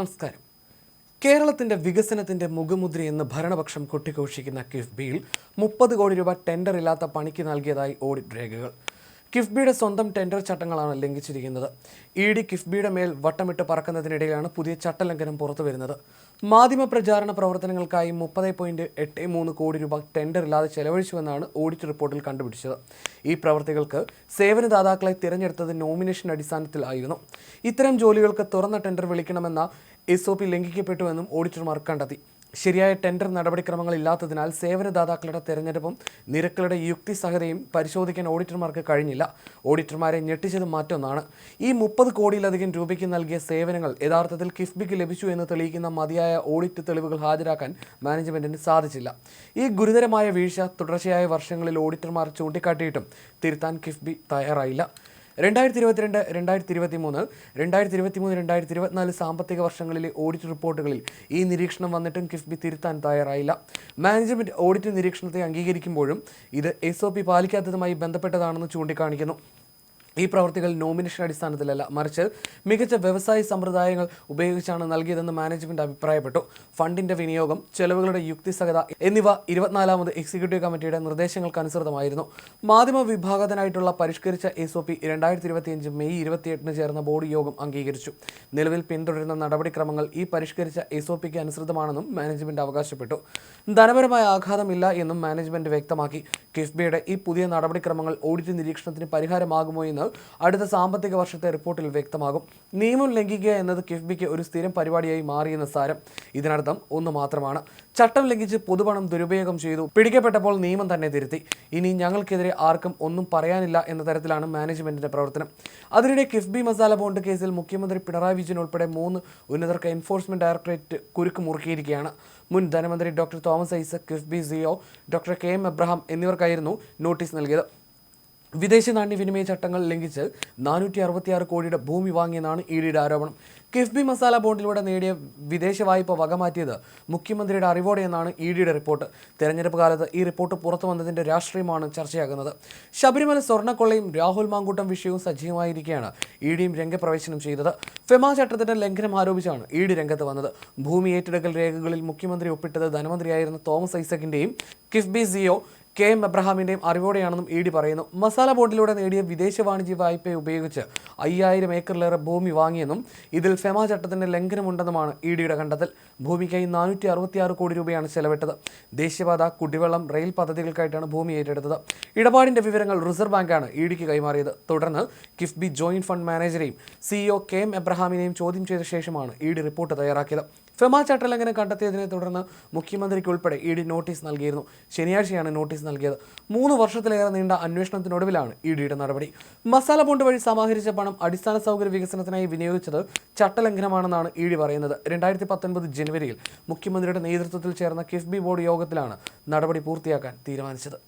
നമസ്കാരം. കേരളത്തിന്റെ വികസനത്തിന്റെ മുഖമുദ്രയെന്ന് ഭരണപക്ഷം കൊട്ടിഘോഷിക്കുന്ന കിഫ്ബിയിൽ മുപ്പത് കോടി രൂപ ടെൻഡർ ഇല്ലാത്ത പണിക്ക് നൽകിയതായി ഓഡിറ്റ് രേഖകൾ. കിഫ്ബിയുടെ സ്വന്തം ടെൻഡർ ചട്ടങ്ങളാണ് ലംഘിച്ചിരിക്കുന്നത്. ഇ ഡി കിഫ്ബിയുടെ മേൽ വട്ടമിട്ട് പറക്കുന്നതിനിടയിലാണ് പുതിയ ചട്ടലംഘനം പുറത്തു വരുന്നത് മാധ്യമ പ്രചാരണ പ്രവർത്തനങ്ങൾക്കായി മുപ്പത് പോയിന്റ് എട്ട് മൂന്ന് കോടി രൂപ ടെൻഡർ ഇല്ലാതെ ചെലവഴിച്ചുവെന്നാണ് ഓഡിറ്റ് റിപ്പോർട്ടിൽ കണ്ടുപിടിച്ചത്. ഈ പ്രവർത്തികൾക്ക് സേവനദാതാക്കളെ തിരഞ്ഞെടുത്തത് നോമിനേഷൻ അടിസ്ഥാനത്തിലായിരുന്നു ഇത്തരം ജോലികൾക്ക് തുറന്ന ടെൻഡർ വിളിക്കണമെന്ന എസ് ഒ പി ലംഘിക്കപ്പെട്ടുവെന്നും ഓഡിറ്റർമാർ കണ്ടെത്തി. ശരിയായ ടെൻഡർ നടപടിക്രമങ്ങൾ ഇല്ലാത്തതിനാൽ സേവനദാതാക്കളുടെ തെരഞ്ഞെടുപ്പും നിരക്കുകളുടെ യുക്തിസഹതയും പരിശോധിക്കാൻ ഓഡിറ്റർമാർക്ക് കഴിഞ്ഞില്ല. ഓഡിറ്റർമാരെ ഞെട്ടിച്ചത് മാറ്റൊന്നാണ്. ഈ മുപ്പത് കോടിയിലധികം രൂപയ്ക്ക് നൽകിയ സേവനങ്ങൾ യഥാർത്ഥത്തിൽ കിഫ്ബിക്ക് ലഭിച്ചു എന്ന് തെളിയിക്കുന്ന മതിയായ ഓഡിറ്റ് തെളിവുകൾ ഹാജരാക്കാൻ മാനേജ്മെന്റിന് സാധിച്ചില്ല. ഈ ഗുരുതരമായ വീഴ്ച തുടർച്ചയായ വർഷങ്ങളിൽ ഓഡിറ്റർമാർ ചൂണ്ടിക്കാട്ടിയിട്ടും തിരുത്താൻ കിഫ്ബി തയ്യാറായില്ല. രണ്ടായിരത്തി ഇരുപത്തിരണ്ട് രണ്ടായിരത്തി ഇരുപത്തി മൂന്ന് രണ്ടായിരത്തി ഇരുപത്തി മൂന്ന് രണ്ടായിരത്തി ഇരുപത്തിനാല് സാമ്പത്തിക വർഷങ്ങളിലെ ഓഡിറ്റ് റിപ്പോർട്ടുകളിൽ ഈ നിരീക്ഷണം വന്നിട്ടും കിഫ്ബി തിരുത്താൻ തയ്യാറായില്ല. മാനേജ്മെന്റ് ഓഡിറ്റ് നിരീക്ഷണത്തെ അംഗീകരിക്കുമ്പോഴും ഇത് എസ് ഒ പി പാലിക്കാത്തതുമായി ബന്ധപ്പെട്ടതാണെന്ന് ചൂണ്ടിക്കാണിക്കുന്നു. ഈ പ്രവർത്തികൾ നോമിനേഷൻ അടിസ്ഥാനത്തിലല്ല. മറിച്ച് മികച്ച വ്യവസായ സമ്പ്രദായങ്ങൾ ഉപയോഗിച്ചാണ് നൽകിയതെന്ന് മാനേജ്മെന്റ് അഭിപ്രായപ്പെട്ടു. ഫണ്ടിന്റെ വിനിയോഗം ചെലവുകളുടെ യുക്തിസഹത എന്നിവ ഇരുപത്തിനാലാമത് എക്സിക്യൂട്ടീവ് കമ്മിറ്റിയുടെ നിർദ്ദേശങ്ങൾക്കനുസൃതമായിരുന്നു മാധ്യമ വിഭാഗത്തിനായിട്ടുള്ള പരിഷ്കരിച്ച എസ് ഒ പി രണ്ടായിരത്തി ഇരുപത്തിയഞ്ച് മെയ് ഇരുപത്തിയെട്ടിന് ചേർന്ന ബോർഡ് യോഗം അംഗീകരിച്ചു. നിലവിൽ പിന്തുടരുന്ന നടപടിക്രമങ്ങൾ ഈ പരിഷ്കരിച്ച എസ് ഒ പിക്ക് അനുസൃതമാണെന്നും മാനേജ്മെന്റ് അവകാശപ്പെട്ടു. ധനപരമായ ആഘാതമില്ല എന്നും മാനേജ്മെന്റ് വ്യക്തമാക്കി. കിഫ്ബിയുടെ ഈ പുതിയ നടപടിക്രമങ്ങൾ ഓഡിറ്റ് നിരീക്ഷണത്തിന് പരിഹാരമാകുമോ എന്ന് അടുത്ത സാമ്പത്തിക വർഷത്തെ റിപ്പോർട്ടിൽ വ്യക്തമാകും. നിയമം ലംഘിക്കുക എന്നത് കിഫ്ബിക്ക് ഒരു സ്ഥിരം പരിപാടിയായി മാറിയെന്ന സാരം ഇതിനർത്ഥം ഒന്ന് മാത്രമാണ്. ചട്ടം ലംഘിച്ച് പൊതുപണം ദുരുപയോഗം ചെയ്തു. പിടിക്കപ്പെട്ടപ്പോൾ നിയമം തന്നെ തിരുത്തി. ഇനി ഞങ്ങൾക്കെതിരെ ആർക്കും ഒന്നും പറയാനില്ല എന്ന തരത്തിലാണ് മാനേജ്മെന്റിന്റെ പ്രവർത്തനം. അതിനിടെ കിഫ്ബി മസാല ബോണ്ട് കേസിൽ മുഖ്യമന്ത്രി പിണറായി വിജയൻ ഉൾപ്പെടെ മൂന്ന് ഉന്നതർക്ക് എൻഫോഴ്സ്മെന്റ് ഡയറക്ടറേറ്റ് കുരുക്ക് മുറുക്കിയിരിക്കുകയാണ്. മുൻ ധനമന്ത്രി doctor Thomas Isaac KIIFB CEO doctor K M Abraham എന്നിവർക്കായിരുന്നു notice നൽകിയത്. വിദേശ നാണ്യവിനിമയ ചട്ടങ്ങൾ ലംഘിച്ച് നാനൂറ്റി അറുപത്തിയാറ് കോടിയുടെ ഭൂമി വാങ്ങിയെന്നാണ് ഇ ഡിയുടെ ആരോപണം. കിഫ്ബി മസാല ബോണ്ടിലൂടെ നേടിയ വിദേശ വായ്പ വകമാറ്റിയത് മുഖ്യമന്ത്രിയുടെ അറിവോടെയെന്നാണ് ഇ ഡിയുടെ റിപ്പോർട്ട്. തെരഞ്ഞെടുപ്പ് കാലത്ത് ഈ റിപ്പോർട്ട് പുറത്തു വന്നതിന്റെ രാഷ്ട്രീയമാണ് ചർച്ചയാകുന്നത്. ശബരിമല സ്വർണക്കൊള്ളയും രാഹുൽ മാങ്കൂട്ടം വിഷയവും സജീവമായിരിക്കെയാണ് ഇ ഡിയും രംഗപ്രവേശനം ചെയ്തത്. ഫെമ ചട്ടത്തിന്റെ ലംഘനം ആരോപിച്ചാണ് ഇ ഡി രംഗത്ത് വന്നത്. ഭൂമി ഏറ്റെടുക്കൽ രേഖകളിൽ മുഖ്യമന്ത്രി ഒപ്പിട്ടത് ധനമന്ത്രിയായിരുന്ന തോമസ് ഐസക്കിന്റെയും കിഫ്ബി സിഒ കെ എം അബ്രഹാമിന്റെയും അറിവോടെയാണെന്നും ഇ ഡി പറയുന്നു. മസാല ബോണ്ടിലൂടെ നേടിയ വിദേശ വാണിജ്യ വായ്പ ഉപയോഗിച്ച് അയ്യായിരം ഏക്കറിലേറെ ഭൂമി വാങ്ങിയെന്നും ഇതിൽ ഫെമ ചട്ടത്തിന്റെ ലംഘനമുണ്ടെന്നുമാണ് ഇ ഡിയുടെ കണ്ടെത്തൽ. ഭൂമിക്കായി നാനൂറ്റി അറുപത്തിയാറ് കോടി രൂപയാണ് ചെലവിട്ടത്. ദേശീയപാത കുടിവെള്ളം റെയിൽ പദ്ധതികൾക്കായിട്ടാണ് ഭൂമി ഏറ്റെടുത്തത്. ഇടപാടിന്റെ വിവരങ്ങൾ റിസർവ് ബാങ്കാണ് ഇ ഡിക്ക് കൈമാറിയത്. തുടർന്ന് കിഫ്ബി ജോയിന്റ് ഫണ്ട് മാനേജരെയും സിഇഒ കെ എം എബ്രഹാമിനെയും ചോദ്യം ചെയ്ത ശേഷമാണ് ഇ ഡി റിപ്പോർട്ട് തയ്യാറാക്കിയത്. ഫെമ ചട്ടലംഘനം കണ്ടെത്തിയതിനെ തുടർന്ന് മുഖ്യമന്ത്രിക്ക് ഉൾപ്പെടെ ഇ ഡി നോട്ടീസ് നൽകിയിരുന്നു. ശനിയാഴ്ചയാണ് നോട്ടീസ് നൽകിയത്. മൂന്ന് വർഷത്തിലേറെ നീണ്ട അന്വേഷണത്തിനൊടുവിലാണ് ഇ ഡിയുടെ നടപടി. മസാല ബോണ്ട് വഴി സമാഹരിച്ച പണം അടിസ്ഥാന സൗകര്യ വികസനത്തിനായി വിനിയോഗിച്ചത് ചട്ടലംഘനമാണെന്നാണ് ഇ ഡി പറയുന്നത്. രണ്ടായിരത്തി പത്തൊൻപത് ജനുവരിയിൽ മുഖ്യമന്ത്രിയുടെ നേതൃത്വത്തിൽ ചേർന്ന കിഫ്ബി ബോർഡ് യോഗത്തിലാണ് നടപടി പൂർത്തിയാക്കാൻ തീരുമാനിച്ചത്.